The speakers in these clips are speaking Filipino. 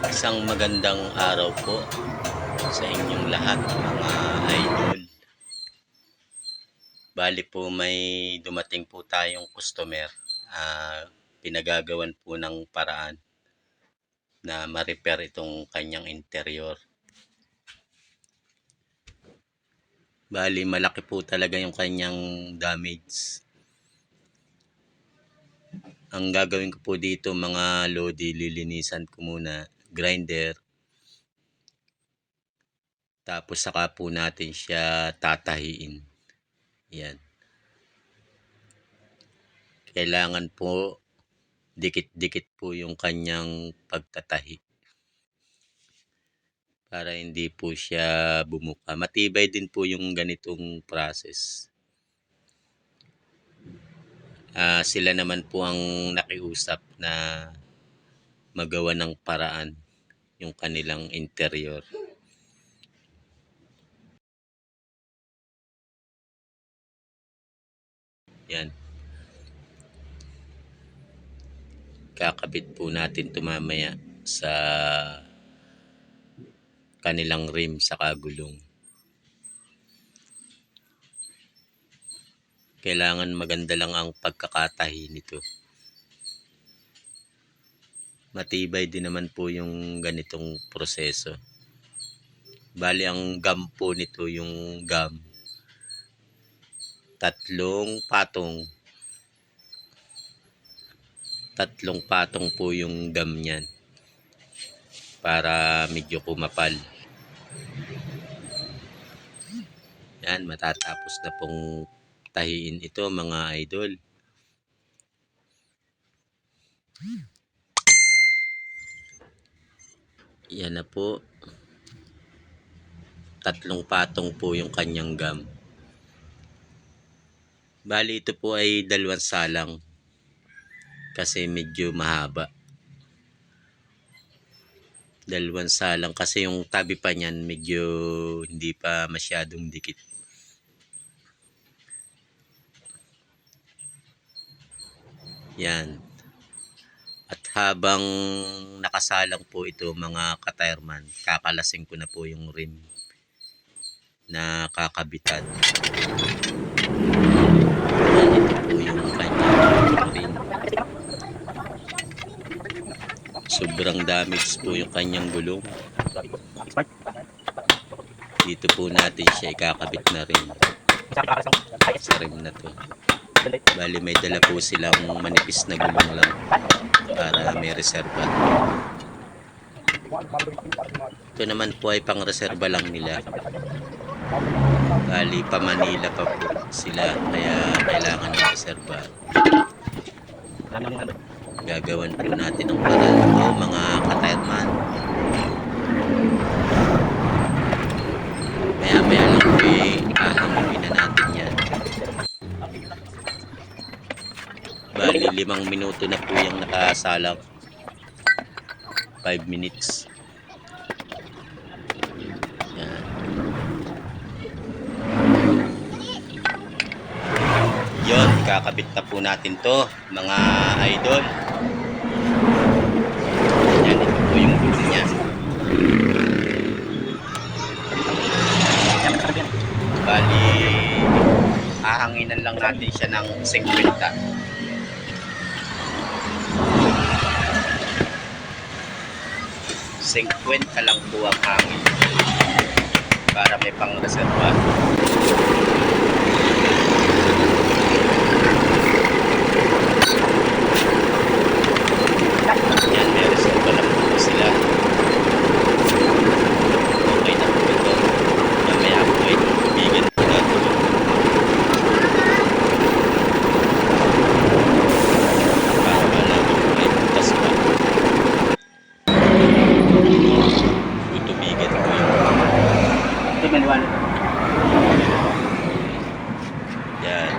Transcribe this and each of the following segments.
Isang magandang araw po sa inyong lahat mga idol. Bali po may dumating po tayong customer. Ah, pinagagawan po ng paraan na ma-repair itong kanyang interior. Bali malaki po talaga yung kanyang damage. Ang gagawin ko po dito mga lodi, lilinisan ko muna grinder. Tapos saka po natin siya tatahiin. Yan. Kailangan po dikit-dikit po yung kanyang pagtatahi. Para hindi po siya bumuka. Matibay din po yung ganitong process. Ah, sila naman po ang nakiusap na magawa ng paraan yung kanilang interior. Yan. Kakabit po natin ito mamaya sa kanilang rim sa kagulong. Kailangan maganda lang ang pagkakatahi nito. Matibay din naman po yung ganitong proseso. Bali ang gum po nito yung gum. Tatlong patong. Tatlong patong po yung gum niyan. Para medyo kumapal. Yan, matatapos na pong tahiin ito mga idol. Yan na po. Tatlong patong po yung kanyang gum. Bali ito po ay dalawang salang. Kasi medyo mahaba. Dalawang salang kasi yung tabi pa niyan medyo hindi pa masyadong dikit. Yan. Habang nakasalang po ito mga katirman, kakalasing ko na po yung rim na kakabitan. Ito po yung kanyang rim. Sobrang damage po yung kanyang gulong. Dito po natin siya ikakabit na rin sa rim na to. Bali may dala po silang manipis na gulong lang para may reserva. Ito naman po ay pang reserva lang nila. Bali pa Manila pa po sila kaya kailangan ng reserva. Gagawan po natin ng paraan ito mga katirman. Maya maya lang po eh, ahangin na natin yan. Bali, limang minuto na po yung nakasalang. 5 minutes. Yan. Yon, kakabit na po natin to, mga idol. Yan, ito po yung gulong niya. Bali, ahanginan lang natin siya ng 50. Singkwenta lang po ang hangin para may pang reserva. Yan, may reserva lang po sila. Okay na po ito. Mamaya po ay tutubigan po natin. Para malaman po ay butas pa. Tutubigan po yung Ito maliwanag. yan.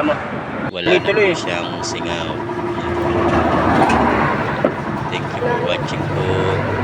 Baba mo. Wala na po Tuloy-tuloy. siyang singaw. Thank you for watching po.